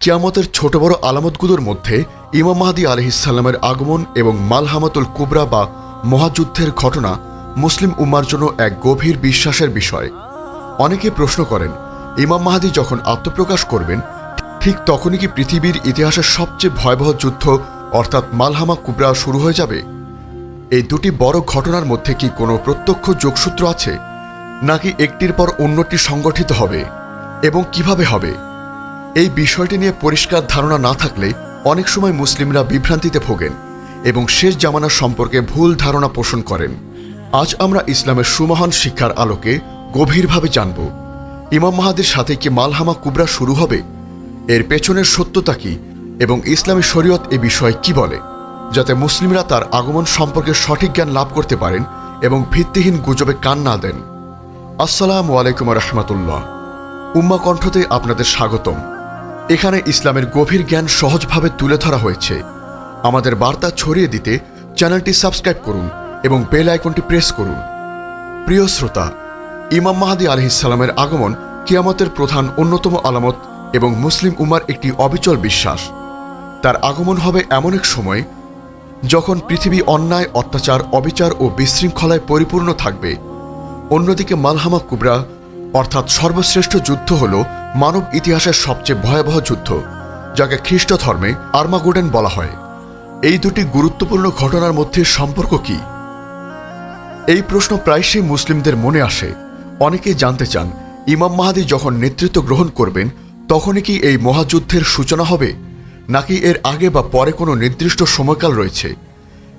কিয়ামতের ছোট বড় আলামতগুলোর মধ্যে ইমাম মাহাদি আলহিসাল্লামের আগমন এবং মালহামাতুল কুবরা বা মহাযুদ্ধের ঘটনা মুসলিম উম্মার জন্য এক গভীর বিশ্বাসের বিষয়। অনেকে প্রশ্ন করেন, ইমাম মাহাদি যখন আত্মপ্রকাশ করবেন, ঠিক তখনই কি পৃথিবীর ইতিহাসের সবচেয়ে ভয়াবহ যুদ্ধ অর্থাৎ মালহামা কুবরা শুরু হয়ে যাবে? এই দুটি বড় ঘটনার মধ্যে কি কোনো প্রত্যক্ষ যোগসূত্র আছে? নাকি একটির পর অন্যটি সংগঠিত হবে? এবং কীভাবে হবে? এই বিষয়টি নিয়ে পরিষ্কার ধারণা না থাকলে অনেক সময় মুসলিমরা বিভ্রান্তিতে ভোগেন এবং শেষ জামানা সম্পর্কে ভুল ধারণা পোষণ করেন। আজ আমরা ইসলামের সুমহান শিক্ষার আলোকে গভীরভাবে জানব, ইমাম মাহাদের সাথে কি মালহামা কুবরা শুরু হবে, এর পেছনের সত্যতা কি এবং ইসলামী শরীয়ত এ বিষয়ে কি বলে, যাতে মুসলিমরা তার আগমন সম্পর্কে সঠিক জ্ঞান লাভ করতে পারেন এবং ভিত্তিহীন গুজবে কান না দেন। আসসালামু আলাইকুম রহমতুল্লাহ। উম্মা কণ্ঠতে আপনাদের স্বাগতম। এখানে ইসলামের গভীর জ্ঞান সহজভাবে তুলে ধরা হয়েছে। আমাদের বার্তা ছড়িয়ে দিতে চ্যানেলটি সাবস্ক্রাইব করুন এবং বেল আইকনটি প্রেস করুন। প্রিয় শ্রোতা, ইমাম মাহাদি আলহিসাল্লামের আগমন কিয়ামতের প্রধান অন্যতম আলামত এবং মুসলিম উমার একটি অবিচল বিশ্বাস। তার আগমন হবে এমন এক সময় যখন পৃথিবী অন্যায়, অত্যাচার, অবিচার ও বিশৃঙ্খলায় পরিপূর্ণ থাকবে। অন্যদিকে মালহামা কুবরা অর্থাৎ সর্বশ্রেষ্ঠ যুদ্ধ হল মানব ইতিহাসের সবচেয়ে ভয়াবহ যুদ্ধ, যাকে খ্রিস্ট ধর্মে আর্মাগুডেন বলা হয়। এই দুটি গুরুত্বপূর্ণ ঘটনার মধ্যে সম্পর্ক কি? এই প্রশ্ন প্রায়শই মুসলিমদের মনে আসে। অনেকেই জানতে চান, ইমাম মাহাদি যখন নেতৃত্ব গ্রহণ করবেন, তখনই কি এই মহাযুদ্ধের সূচনা হবে? নাকি এর আগে বা পরে কোনো নির্দিষ্ট সময়কাল রয়েছে?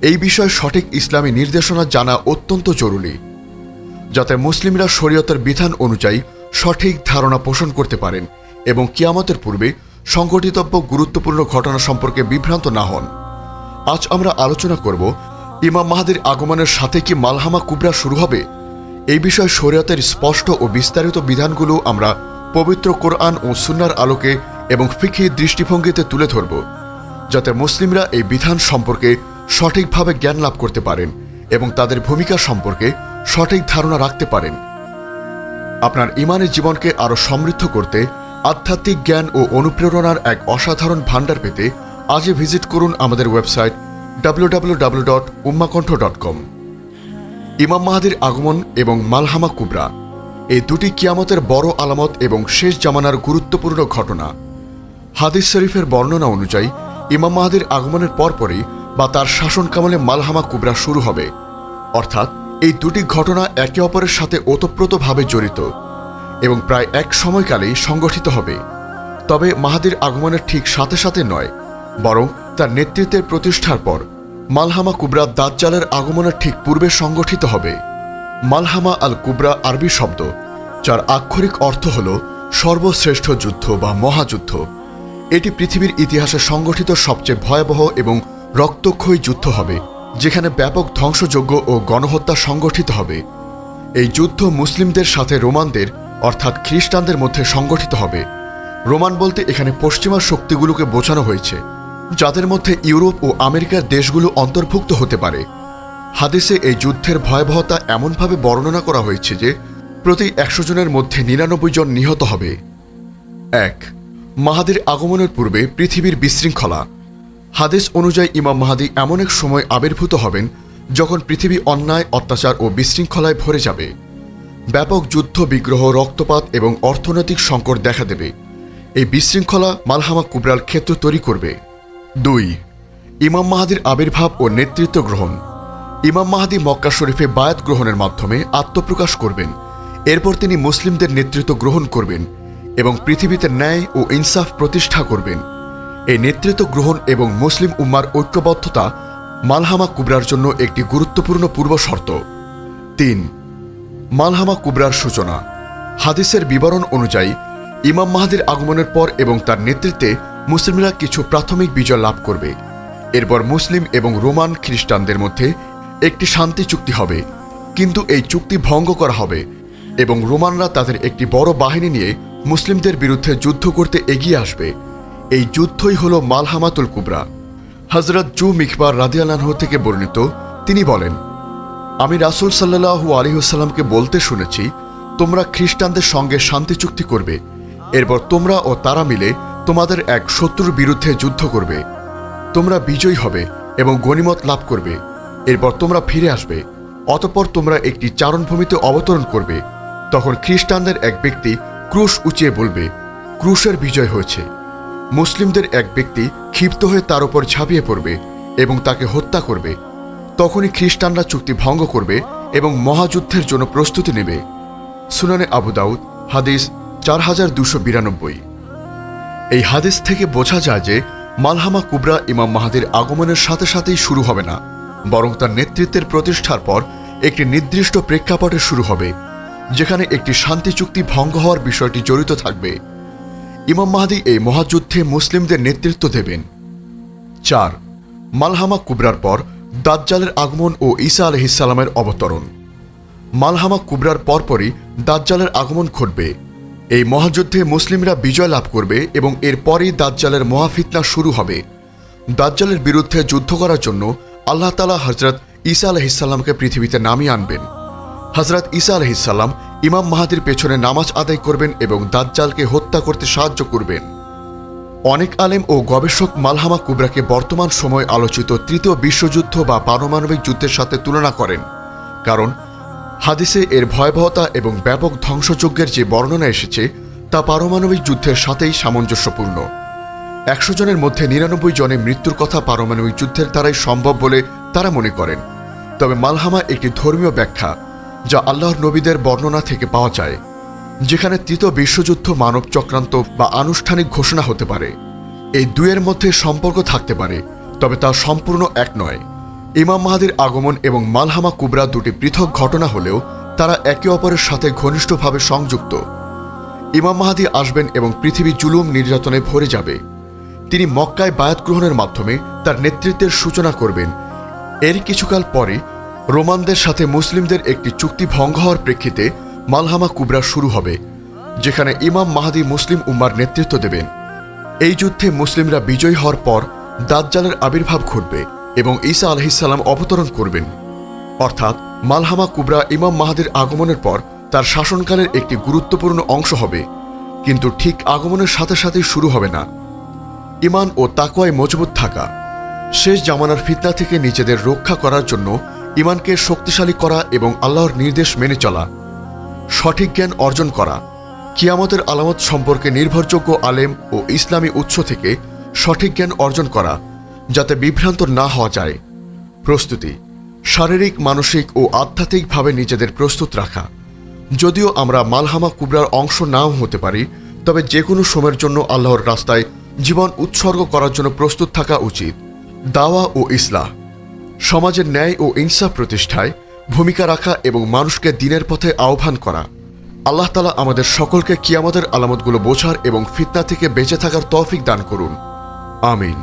এই বিষয়ে সঠিক ইসলামী নির্দেশনা জানা অত্যন্ত জরুরি। যাতে মুসলিমরা শরীয়তের বিধান অনুযায়ী সঠিক ধারণা পোষণ করতে পারেন এবং কিয়ামতের পূর্বে সংঘটিতব্য গুরুত্বপূর্ণ ঘটনা সম্পর্কে বিভ্রান্ত না হন। আজ আমরা আলোচনা করব, ইমাম মাহাদির আগমনের সাথে কি মালহামা কুবরা শুরু হবে? এই বিষয়ে শরীয়তের স্পষ্ট ও বিস্তারিত বিধানগুলো আমরা পবিত্র কোরআন ও সুন্নার আলোকে এবং ফিকি দৃষ্টিভঙ্গিতে তুলে ধরব, যাতে মুসলিমরা এই বিধান সম্পর্কে সঠিকভাবে জ্ঞান লাভ করতে পারেন এবং তাদের ভূমিকা সম্পর্কে সঠিক ধারণা রাখতে পারেন। আপনার ইমানের জীবনকে আরও সমৃদ্ধ করতে আধ্যাত্মিক জ্ঞান ও অনুপ্রেরণার এক অসাধারণ ভাণ্ডার পেতে আজই ভিজিট করুন আমাদের website WWW dot Ummakantha dot com ইমাম মাহাদির আগমন এবং মালহামা কুবরা, এই দুটি কিয়ামতের বড় আলামত এবং শেষ জামানার গুরুত্বপূর্ণ ঘটনা। হাদিস শরীফের বর্ণনা অনুযায়ী, ইমাম মাহাদির আগমনের পরপরই বা তার শাসনকামলে মালহামা কুবরা শুরু হবে। অর্থাৎ এই দুটি ঘটনা একে অপরের সাথে ওতপ্রোতভাবে জড়িত এবং প্রায় এক সময়কালেই সংগঠিত হবে। তবে মাহাদির আগমনের ঠিক সাথে সাথে নয়, বরং তার নেতৃত্বের প্রতিষ্ঠার পর মালহামা কুবরা দাজ্জালের আগমনের ঠিক পূর্বে সংগঠিত হবে। মালহামা আল কুবরা আরবি শব্দ, যার আক্ষরিক অর্থ হল সর্বশ্রেষ্ঠ যুদ্ধ বা মহাযুদ্ধ। এটি পৃথিবীর ইতিহাসে সংগঠিত সবচেয়ে ভয়াবহ এবং রক্তক্ষয়ী যুদ্ধ হবে। যেখানে ব্যাপক ধ্বংসযোগ্য ও গণহত্যা সংগঠিত হবে। এই যুদ্ধ মুসলিমদের সাথে রোমানদের, অর্থাৎ খ্রিস্টানদের মধ্যে সংগঠিত হবে। রোমান বলতে এখানে পশ্চিমা শক্তিগুলোকে বোঝানো হয়েছে, যাদের মধ্যে ইউরোপ ও আমেরিকার দেশগুলো অন্তর্ভুক্ত হতে পারে। হাদিসে এই যুদ্ধের ভয়াবহতা এমনভাবে বর্ণনা করা হয়েছে যে, প্রতি একশো জনের মধ্যে নিরানব্বই জন নিহত হবে। এক, মাহাদের আগমনের পূর্বে পৃথিবীর বিশৃঙ্খলা। হাদিস অনুযায়ী ইমাম মাহাদি এমন এক সময় আবির্ভূত হবেন যখন পৃথিবী অন্যায়, অত্যাচার ও বিশৃঙ্খলায় ভরে যাবে। ব্যাপক যুদ্ধ, বিগ্রহ, রক্তপাত এবং অর্থনৈতিক সংকট দেখা দেবে। এই বিশৃঙ্খলা মালহামা কুবরাল ক্ষেত্র তৈরি করবে। দুই, ইমাম মাহাদির আবির্ভাব ও নেতৃত্ব গ্রহণ। ইমাম মাহাদি মক্কা শরীফে বায়াত গ্রহণের মাধ্যমে আত্মপ্রকাশ করবেন। এরপর তিনি মুসলিমদের নেতৃত্ব গ্রহণ করবেন এবং পৃথিবীতে ন্যায় ও ইনসাফ প্রতিষ্ঠা করবেন। এই নেতৃত্ব গ্রহণ এবং মুসলিম উম্মার ঐক্যবদ্ধতা মালহামা কুবরার জন্য একটি গুরুত্বপূর্ণ পূর্ব শর্ত। তিন, মালহামা কুবরার সূচনা। হাদিসের বিবরণ অনুযায়ী, ইমাম মাহাদির আগমনের পর এবং তার নেতৃত্বে মুসলিমরা কিছু প্রাথমিক বিজয় লাভ করবে। এরপর মুসলিম এবং রোমান খ্রিস্টানদের মধ্যে একটি শান্তি চুক্তি হবে, কিন্তু এই চুক্তি ভঙ্গ করা হবে এবং রোমানরা তাদের একটি বড় বাহিনী নিয়ে মুসলিমদের বিরুদ্ধে যুদ্ধ করতে এগিয়ে আসবে। এই যুদ্ধই হল মালহামাতুল কুবরা। হজরত জু মিকবার রাদিয়ালানহ থেকে বর্ণিত, তিনি বলেন, আমি রাসুল সাল্লাহু আলিহাস্লামকে বলতে শুনেছি, তোমরা খ্রিস্টানদের সঙ্গে শান্তি চুক্তি করবে। এরপর তোমরা ও তারা মিলে তোমাদের এক শত্রুর বিরুদ্ধে যুদ্ধ করবে। তোমরা বিজয়ী হবে এবং গণিমত লাভ করবে। এরপর তোমরা ফিরে আসবে। অতপর তোমরা একটি চারণভূমিতে অবতরণ করবে। তখন খ্রিস্টানদের এক ব্যক্তি ক্রুশ উঁচিয়ে বলবে, ক্রুশের বিজয় হয়েছে। মুসলিমদের এক ব্যক্তি ক্ষিপ্ত হয়ে তার উপর ঝাঁপিয়ে পড়বে এবং তাকে হত্যা করবে। তখনই খ্রিস্টানরা চুক্তি ভঙ্গ করবে এবং মহাযুদ্ধের জন্য প্রস্তুতি নেবে। সুনানে আবু দাউদ, হাদিস চার হাজার দুশো বিরানব্বই। এই হাদিস থেকে বোঝা যায় যে মালহামা কুবরা ইমাম মাহাদির আগমনের সাথে সাথেই শুরু হবে না, বরং তার নেতৃত্বের প্রতিষ্ঠার পর একটি নির্দিষ্ট প্রেক্ষাপটে শুরু হবে, যেখানে একটি শান্তি চুক্তি ভঙ্গ হওয়ার বিষয়টি জড়িত থাকবে। ইমাম মাহাদি এই মহাযুদ্ধে মুসলিমদের নেতৃত্ব দেবেন। চার, মালহামা কুবরার পর দাজ্জালের আগমন ও ঈসা আলহিসাল্লামের অবতরণ। মালহামা কুবরার পরপরই দাজ্জালের আগমন ঘটবে। এই মহাযুদ্ধে মুসলিমরা বিজয় লাভ করবে এবং এরপরই দাজ্জালের মহাফিতনা শুরু হবে। দাজ্জালের বিরুদ্ধে যুদ্ধ করার জন্য আল্লাহ তালা হজরত ঈসা আলহিসাল্লামকে পৃথিবীতে নামিয়ে আনবেন। হজরত ঈসা আলহিসাল্লাম ইমাম মাহাদির পেছনে নামাজ আদায় করবেন এবং দাজ্জালকে হত্যা করতে সাহায্য করবেন। অনেক আলেম ও গবেষক মালহামা কুবরাকে বর্তমান সময় আলোচিত তৃতীয় বিশ্বযুদ্ধ বা পারমাণবিক যুদ্ধের সাথে তুলনা করেন, কারণ হাদিসে এর ভয়াবহতা এবং ব্যাপক ধ্বংসযজ্ঞের যে বর্ণনা এসেছে, তা পারমাণবিক যুদ্ধের সাথেই সামঞ্জস্যপূর্ণ। একশো জনের মধ্যে নিরানব্বই জনের মৃত্যুর কথা পারমাণবিক যুদ্ধের দ্বারাই সম্ভব বলে তারা মনে করেন। তবে মালহামা একটি ধর্মীয় ব্যাখ্যা। যা আল্লাহর নবীদের বর্ণনা থেকে পাওয়া যায়, যেখানে তৃতীয় বিশ্বযুদ্ধ মানব চক্রান্ত বা আনুষ্ঠানিক ঘোষণা হতে পারে। এই দুয়ের মধ্যে সম্পর্ক থাকতে পারে, তবে তা সম্পূর্ণ এক নয়। ইমাম মাহাদির আগমন এবং মালহামা কুবরা দুটি পৃথক ঘটনা হলেও তারা একে অপরের সাথে ঘনিষ্ঠভাবে সংযুক্ত। ইমাম মাহাদি আসবেন এবং পৃথিবী জুলুম নির্যাতনে ভরে যাবে। তিনি মক্কায় বায়াত গ্রহণের মাধ্যমে তার নেতৃত্বের সূচনা করবেন। এর কিছুকাল পরে রোমানদের সাথে মুসলিমদের একটি চুক্তি ভঙ্গ হওয়ার প্রেক্ষিতে মালহামা কুবরা শুরু হবে, যেখানে ইমাম মাহাদি মুসলিম উম্মার নেতৃত্ব দেবেন। এই যুদ্ধে মুসলিমরা বিজয়ী হওয়ার পর দাজ্জালের আবির্ভাব ঘটবে এবং ঈসা আলহিসাল্লাম অবতরণ করবেন। অর্থাৎ মালহামা কুবরা ইমাম মাহাদির আগমনের পর তার শাসনকালের একটি গুরুত্বপূর্ণ অংশ হবে, কিন্তু ঠিক আগমনের সাথে সাথেই শুরু হবে না। ইমান ও তাকওয়ায় মজবুত থাকা। শেষ জামানার ফিতনা থেকে নিজেদের রক্ষা করার জন্য ইমানকে শক্তিশালী করা এবং আল্লাহর নির্দেশ মেনে চলা, সঠিক জ্ঞান অর্জন করা, কিয়ামতের আলামত সম্পর্কে নির্ভরযোগ্য আলেম ও ইসলামী উৎস থেকে সঠিক জ্ঞান অর্জন করা যাতে বিভ্রান্ত না হওয়া যায়। প্রস্তুতি, শারীরিক, মানসিক ও আধ্যাত্মিকভাবে নিজেদের প্রস্তুত রাখা। যদিও আমরা মালহামা কুবরার অংশ নাও হতে পারি, তবে যে কোনো সময়ের জন্য আল্লাহর রাস্তায় জীবন উৎসর্গ করার জন্য প্রস্তুত থাকা উচিত। দাওয়া ও ইসলাহ। সমাজের ন্যায় ও ইনসাফ প্রতিষ্ঠায় ভূমিকা রাখা এবং মানুষকে দিনের পথে আহ্বান করা। আল্লাহ তালা আমাদের সকলকে কিয়ামতের আলামতগুলো বোঝার এবং ফিতনা থেকে বেঁচে থাকার তৌফিক দান করুন। আমিন।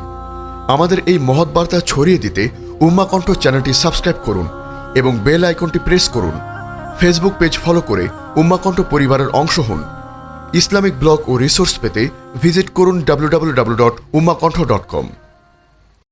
আমাদের এই মহৎ বার্তা ছড়িয়ে দিতে উম্মাকণ্ঠ চ্যানেলটি সাবস্ক্রাইব করুন এবং বেল আইকনটি প্রেস করুন। ফেসবুক পেজ ফলো করে উম্মাকণ্ঠ পরিবারের অংশ হন। ইসলামিক ব্লগ ও রিসোর্স পেতে ভিজিট করুন W dot Ummakantha dot com